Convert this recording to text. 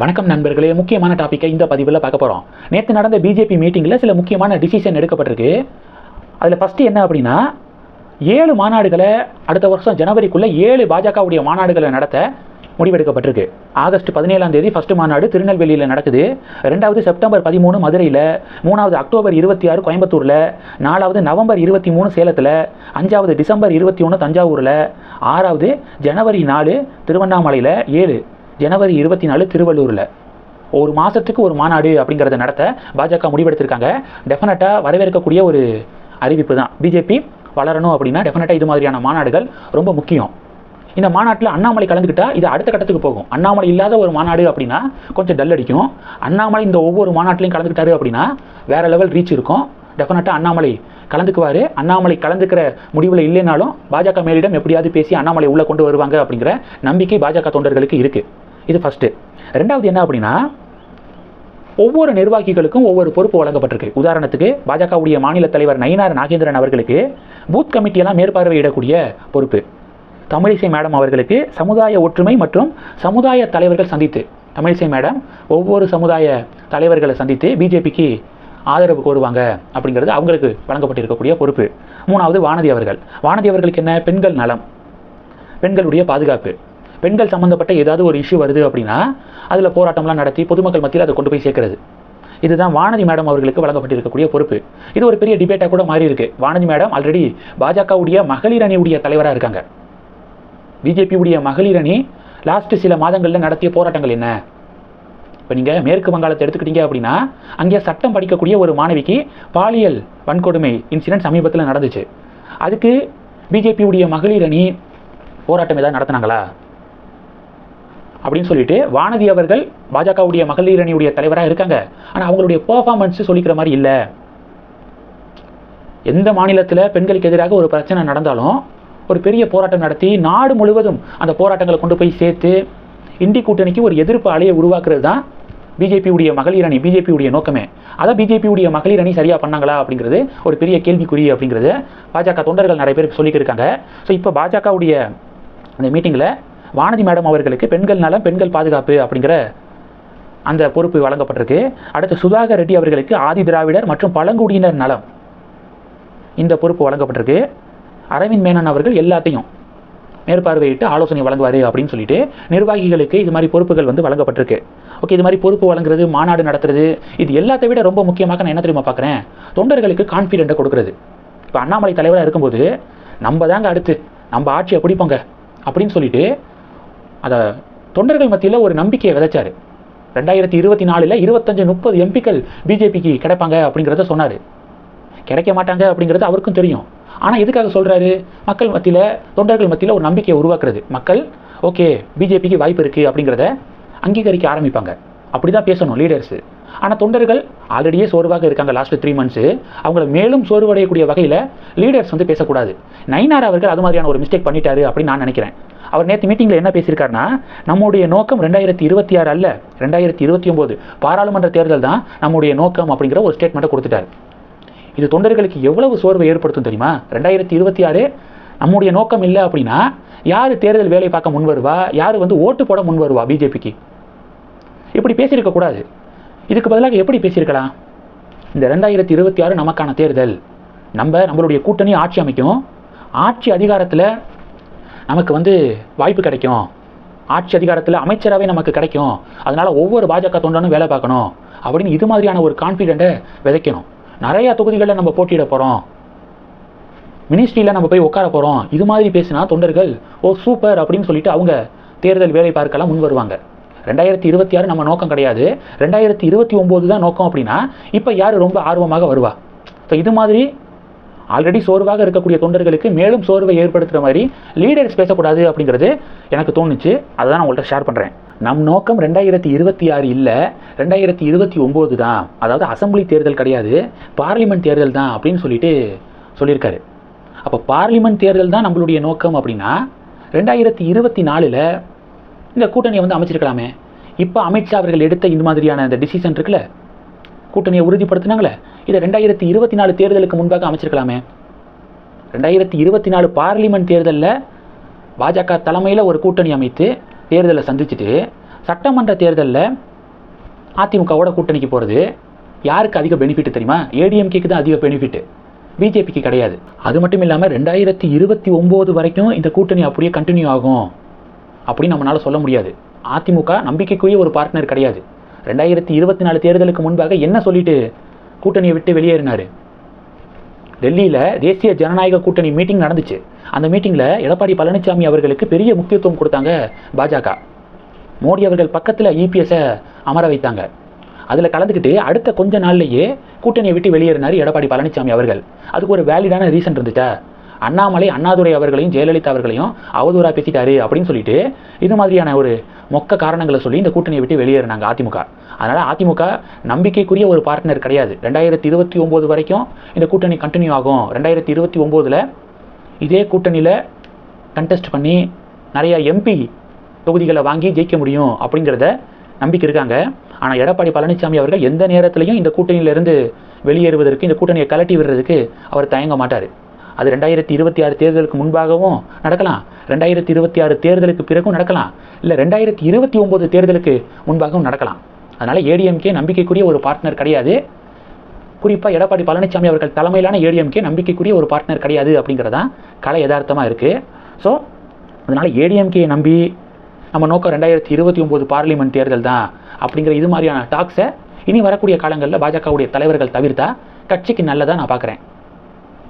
வணக்கம் நண்பர்களே முக்கியமான டாப்பிக்கை இந்த பதிவில் பார்க்க போகிறோம் நேற்று நடந்த பிஜேபி மீட்டிங்கில் சில முக்கியமான டிசிஷன் எடுக்கப்பட்டிருக்கு. அதில் ஃபஸ்ட்டு என்ன அப்படின்னா ஏழு மாநாடுகளை அடுத்த வருஷம் ஜனவரிக்குள்ளே ஏழு பாஜகவுடைய மாநாடுகளை நடத்த முடிவெடுக்கப்பட்டிருக்கு. ஆகஸ்ட் பதினேழாம் தேதி ஃபஸ்ட்டு மாநாடு திருநெல்வேலியில் நடக்குது. ரெண்டாவது செப்டம்பர் பதிமூணு மதுரையில் மூணாவது அக்டோபர் இருபத்தி ஆறு கோயம்புத்தூரில் நாலாவது நவம்பர் இருபத்தி மூணு சேலத்தில் அஞ்சாவது டிசம்பர் இருபத்தி ஒன்று தஞ்சாவூரில் ஆறாவது ஜனவரி நாலு திருவண்ணாமலையில் ஏழு. ஜனவரி இருபத்தி நாலு திருவள்ளூரில். ஒரு மாதத்துக்கு ஒரு மாநாடு அப்படிங்கிறத நடத்த பாஜக முடிவெடுத்திருக்காங்க. டெஃபினட்டாக வரவேற்கக்கூடிய ஒரு அறிவிப்பு தான். பிஜேபி வளரணும் அப்படின்னா டெஃபினட்டாக இது மாதிரியான மாநாடுகள் ரொம்ப முக்கியம். இந்த மாநாட்டில் அண்ணாமலை கலந்துக்கிட்டால் இது அடுத்த கட்டத்துக்கு போகும். அண்ணாமலை இல்லாத ஒரு மாநாடு அப்படின்னா கொஞ்சம் டல் அடிக்கும். அண்ணாமலை இந்த ஒவ்வொரு மாநாட்டிலையும் கலந்துக்கிட்டாரு அப்படின்னா வேறு லெவல் ரீச் இருக்கும். டெஃபினட்டாக அண்ணாமலை கலந்துக்குவார். அண்ணாமலை கலந்துக்கிற முடிவில் இல்லைனாலும் பாஜக மேலிடம் எப்படியாவது பேசி அண்ணாமலை உள்ளே கொண்டு வருவாங்க அப்படிங்கிற நம்பிக்கை பாஜக தொண்டர்களுக்கு இருக்குது இது ஃபஸ்ட்டு ரெண்டாவது என்ன அப்படின்னா ஒவ்வொரு நிர்வாகிகளுக்கும் ஒவ்வொரு பொறுப்பு வழங்கப்பட்டிருக்கு. உதாரணத்துக்கு பாஜகவுடைய மாநில தலைவர் நயினார் நாகேந்திரன் அவர்களுக்கு பூத் கமிட்டியெல்லாம் மேற்பார்வையிடக்கூடிய பொறுப்பு. தமிழிசை மேடம் அவர்களுக்கு சமுதாய ஒற்றுமை மற்றும் சமுதாய தலைவர்கள் சந்தித்து தமிழிசை மேடம் ஒவ்வொரு சமுதாய தலைவர்களை சந்தித்து பிஜேபிக்கு ஆதரவு கோருவாங்க அப்படிங்கிறது அவங்களுக்கு வழங்கப்பட்டிருக்கக்கூடிய பொறுப்பு. மூணாவது வானதி அவர்கள். வானதி அவர்களுக்கு என்ன? பெண்கள் நலம். பெண்களுடைய பாதுகாப்பு. பெண்கள் சம்மந்தப்பட்ட ஏதாவது ஒரு இஷ்யூ வருது அப்படின்னா அதில் போராட்டம்லாம் நடத்தி பொதுமக்கள் மத்தியில் அதை கொண்டு போய் சேர்க்கறது. இதுதான் வானதி மேடம் அவர்களுக்கு வழங்கப்பட்டிருக்கக்கூடிய பொறுப்பு. இது ஒரு பெரிய டிபேட்டாக கூட மாறி இருக்கு வானதி மேடம் ஆல்ரெடி பாஜகவுடைய மகளிர் அணியுடைய தலைவராக இருக்காங்க. பிஜேபியுடைய மகளிர் அணி லாஸ்ட் சில மாதங்களில் நடத்திய போராட்டங்கள் என்ன? இப்போ நீங்கள் மேற்கு வங்காளத்தை எடுத்துக்கிட்டீங்க அப்படின்னா அங்கே சட்டம் படிக்கக்கூடிய ஒரு மாணவிக்கு பாலியல் வன்கொடுமை இன்சிடென்ட் சமீபத்தில் நடந்துச்சு. அதுக்கு பிஜேபியுடைய மகளிர் அணி போராட்டம் ஏதாவது நடத்தினாங்களா? அப்படின்னு சொல்லிட்டு வானதி அவர்கள் பாஜகவுடைய மகளிர் அணியுடைய தலைவராக இருக்காங்க. ஆனால் அவங்களுடைய பர்ஃபார்மன்ஸ் சொல்லிக்கிற மாதிரி இல்லை. எந்த மாநிலத்தில் பெண்களுக்கு எதிராக ஒரு பிரச்சனை நடந்தாலும் ஒரு பெரிய போராட்டம் நடத்தி நாடு முழுவதும் அந்த போராட்டங்களை கொண்டு போய் சேர்த்து இந்தி கூட்டணிக்கு ஒரு எதிர்ப்பு அலையை உருவாக்குறது தான் பிஜேபியுடைய மகளிர் அணி பிஜேபியுடைய நோக்கமே. அதை பிஜேபியுடைய மகளிர் அணி சரியாக பண்ணாங்களா அப்படிங்கிறது ஒரு பெரிய கேள்விக்குறி அப்படிங்கிறது பாஜக தொண்டர்கள் நிறைய பேர் சொல்லிக்கிருக்காங்க ஸோ இப்போ பாஜகவுடைய அந்த மீட்டிங்கில் வானதி மேடம் அவர்களுக்கு பெண்கள் நலம் பெண்கள் பாதுகாப்பு அப்படிங்கிற அந்த பொறுப்பு வழங்கப்பட்டிருக்கு. அடுத்து சுதாகர் ரெட்டி அவர்களுக்கு ஆதி திராவிடர் மற்றும் பழங்குடியினர் நலம் இந்த பொறுப்பு வழங்கப்பட்டிருக்கு. அரவிந்த் மேனன் அவர்கள் எல்லாத்தையும் மேற்பார்வையிட்டு ஆலோசனை வழங்குவார் அப்படின்னு சொல்லிட்டு நிர்வாகிகளுக்கு இது மாதிரி பொறுப்புகள் வந்து வழங்கப்பட்டிருக்கு. ஓகே இது மாதிரி பொறுப்பு வழங்குறது மாநாடு நடத்துறது இது எல்லாத்தை விட ரொம்ப முக்கியமாக நான் என்ன தெரியுமா பார்க்குறேன்? தொண்டர்களுக்கு கான்ஃபிடென்ட்டை கொடுக்குறது. இப்போ அண்ணாமலை தலைவராக இருக்கும்போது நம்ம தாங்க அடுத்து நம்ம ஆட்சியை பிடிப்போங்க அப்படின்னு சொல்லிட்டு அதை தொண்டர்கள் மத்தியில் ஒரு நம்பிக்கையை விதைச்சாரு. ரெண்டாயிரத்தி இருபத்தி நாலில் இருபத்தஞ்சு முப்பது எம்பிக்கள் பிஜேபிக்கு கிடைப்பாங்க அப்படிங்கிறத சொன்னார். கிடைக்க மாட்டாங்க அப்படிங்கிறது அவருக்கும் தெரியும். ஆனால் எதுக்காக சொல்கிறாரு மக்கள் மத்தியில் தொண்டர்கள் மத்தியில் ஒரு நம்பிக்கையை உருவாக்குறது. மக்கள் ஓகே பிஜேபிக்கு வாய்ப்பு இருக்குது அப்படிங்கிறத அங்கீகரிக்க ஆரம்பிப்பாங்க. அப்படி தான் பேசணும் லீடர்ஸு ஆனால் தொண்டர்கள் ஆல்ரெடியே சோர்வாக இருக்காங்க லாஸ்ட் த்ரீ மந்த்ஸு அவங்கள மேலும் சோர்வடையக்கூடிய வகையில் லீடர்ஸ் வந்து பேசக்கூடாது. நைனார் அவர்கள் அது மாதிரியான ஒரு மிஸ்டேக் பண்ணிட்டாரு அப்படின்னு நான் நினைக்கிறேன். அவர் நேற்று மீட்டிங்கில் என்ன பேசியிருக்காருன்னா நம்முடைய நோக்கம் ரெண்டாயிரத்தி இருபத்தி ஆறு அல்ல ரெண்டாயிரத்தி இருபத்தி ஒம்பது. பாராளுமன்ற தேர்தல் தான் நம்முடைய நோக்கம் அப்படிங்கிற ஒரு ஸ்டேட்மெண்ட்டை கொடுத்துட்டாரு. இது தொண்டர்களுக்கு எவ்வளவு சோர்வை ஏற்படுத்தும் தெரியுமா? ரெண்டாயிரத்தி இருபத்தி ஆறு நம்முடைய நோக்கம் இல்லை அப்படின்னா யார் தேர்தல் வேலை பார்க்க முன் வருவா? யார் வந்து ஓட்டு போட முன் வருவா பிஜேபிக்கு? இப்படி பேசியிருக்கக்கூடாது இதுக்கு பதிலாக எப்படி பேசியிருக்கலாம்? இந்த ரெண்டாயிரத்தி இருபத்தி ஆறு நமக்கான தேர்தல். நம்ம நம்மளுடைய கூட்டணி ஆட்சி அமைக்கும். ஆட்சி அதிகாரத்தில் நமக்கு வந்து வாய்ப்பு கிடைக்கும். ஆட்சி அதிகாரத்தில் அமைச்சராகவே நமக்கு கிடைக்கும். அதனால் ஒவ்வொரு பாஜக தொண்டனும் வேலை பார்க்கணும். அப்படின்னு இது மாதிரியான ஒரு கான்ஃபிடென்ட்டை விதைக்கணும். நிறையா தொகுதிகளில் நம்ம போட்டியிட போகிறோம் மினிஸ்ட்ரியில் நம்ம போய் உட்கார போகிறோம் இது மாதிரி பேசினா தொண்டர்கள் ஓ சூப்பர் அப்படின்னு சொல்லிட்டு அவங்க தேர்தல் வேலை பார்க்கலாம் முன் வருவாங்க. ரெண்டாயிரத்தி இருபத்தி ஆறு நம்ம நோக்கம் கிடையாது. ரெண்டாயிரத்தி இருபத்தி ஒம்பது தான் நோக்கம் அப்படின்னா இப்போ யார் ரொம்ப ஆர்வமாக வருவா? ஸோ இது மாதிரி ஆல்ரெடி சோர்வாக இருக்கக்கூடிய தொண்டர்களுக்கு மேலும் சோர்வை ஏற்படுத்துகிற மாதிரி லீடர்ஸ் பேசக்கூடாது அப்படிங்கிறது எனக்கு தோணுச்சு. அதை தான் நான் உங்கள்கிட்ட ஷேர் பண்ணுறேன் நம் நோக்கம் ரெண்டாயிரத்தி இருபத்தி ஆறு இல்லை ரெண்டாயிரத்தி இருபத்தி ஒம்பது தான். அதாவது அசம்பிளி தேர்தல் கிடையாது பார்லிமெண்ட் தேர்தல் தான் அப்படின்னு சொல்லிட்டு சொல்லியிருக்காரு. அப்போ பார்லிமெண்ட் தேர்தல் தான் நம்மளுடைய நோக்கம் அப்படின்னா ரெண்டாயிரத்தி இருபத்தி நாலில் இந்த கூட்டணியை வந்து அமைச்சிருக்கலாமே. இப்போ அமித்ஷா அவர்கள் எடுத்த இந்த மாதிரியான இந்த டிசிஷன் இருக்குல்ல கூட்டணியை உறுதிப்படுத்தினாங்களே இதை ரெண்டாயிரத்தி இருபத்தி நாலு தேர்தலுக்கு முன்பாக அமைச்சிருக்கலாமே. ரெண்டாயிரத்தி இருபத்தி நாலு பார்லிமெண்ட் தேர்தலில் பாஜக தலைமையில் ஒரு கூட்டணி அமைத்து தேர்தலை சந்திச்சுட்டு சட்டமன்ற தேர்தலில் அதிமுகவோட கூட்டணிக்கு போகிறது யாருக்கு அதிக பெனிஃபிட் தெரியுமா? ஏடிஎம்கேக்கு தான் அதிக பெனிஃபிட் பிஜேபிக்கு கிடையாது. அது மட்டும் இல்லாமல் ரெண்டாயிரத்தி இருபத்தி ஒம்பது வரைக்கும் இந்த கூட்டணி அப்படியே கண்டினியூ ஆகும் அப்படின்னு நம்மளால் சொல்ல முடியாது. அதிமுக நம்பிக்கைக்குரிய ஒரு பார்ட்னர் கிடையாது. ரெண்டாயிரத்தி இருபத்தி நாலு தேர்தலுக்கு முன்பாக என்ன சொல்லிட்டு கூட்டணியை விட்டு வெளியேறினார். டெல்லியில் தேசிய ஜனநாயக கூட்டணி மீட்டிங் நடந்துச்சு. அந்த மீட்டிங்கில் எடப்பாடி பழனிசாமி அவர்களுக்கு பெரிய முக்கியத்துவம் கொடுத்தாங்க பாஜக. மோடி அவர்கள் பக்கத்தில் இபிஎஸை அமர வைத்தாங்க. அதில் கலந்துக்கிட்டு அடுத்த கொஞ்ச நாள்லேயே கூட்டணியை விட்டு வெளியேறினார் எடப்பாடி பழனிசாமி அவர்கள். அதுக்கு ஒரு வேலிடான ரீசன் இருந்துச்சா? அண்ணாமலை அண்ணாதுரை அவர்களையும் ஜெயலலிதா அவர்களையும் அவதூறா பேசிட்டாரு அப்படின்னு சொல்லிட்டு இது மாதிரியான ஒரு மொக்க காரணங்களை சொல்லி இந்த கூட்டணியை விட்டு வெளியேறினாங்க அதிமுக. அதனால அதிமுக நம்பிக்கைக்குரிய ஒரு பார்ட்னர் கிடையாது. ரெண்டாயிரத்தி இருபத்தி ஒம்பது வரைக்கும் இந்த கூட்டணி கண்டினியூ ஆகும். ரெண்டாயிரத்தி இருபத்தி ஒம்போதில் இதே கூட்டணியில் கண்டெஸ்ட் பண்ணி நிறைய எம்பி தொகுதிகளை வாங்கி ஜெயிக்க முடியும் அப்படிங்கிறத நம்பிக்கை இருக்காங்க. ஆனால் எடப்பாடி பழனிசாமி அவர்கள் எந்த நேரத்திலையும் இந்த கூட்டணியிலிருந்து வெளியேறுவதற்கு இந்த கூட்டணியை கலட்டி விடுறதுக்கு அவர் தயங்க மாட்டார். அது ரெண்டாயிரத்தி இருபத்தி ஆறு தேர்தலுக்கு முன்பாகவும் நடக்கலாம். ரெண்டாயிரத்தி இருபத்தி ஆறு தேர்தலுக்கு பிறகும் நடக்கலாம். இல்லை ரெண்டாயிரத்தி இருபத்தி ஒம்பது தேர்தலுக்கு முன்பாகவும் நடக்கலாம். அதனால் ஏடிஎம்கே நம்பிக்கைக்குரிய ஒரு பார்ட்னர் கிடையாது. குறிப்பாக எடப்பாடி பழனிசாமி அவர்கள் தலைமையிலான ஏடிஎம்கே நம்பிக்கைக்குரிய ஒரு பார்ட்னர் கிடையாது அப்படிங்கிறதான் கலை யதார்த்தமாக இருக்குது ஸோ அதனால் ஏடிஎம்கேயை நம்பி நம்ம நோக்கம் ரெண்டாயிரத்தி இருபத்தி ஒம்பது பார்லிமெண்ட் தேர்தல் தான் அப்படிங்கிற இது மாதிரியான டாக்ஸை இனி வரக்கூடிய காலங்களில் பாஜகவுடைய தலைவர்கள் தவிர்த்தா கட்சிக்கு நல்லதாக நான் பார்க்குறேன்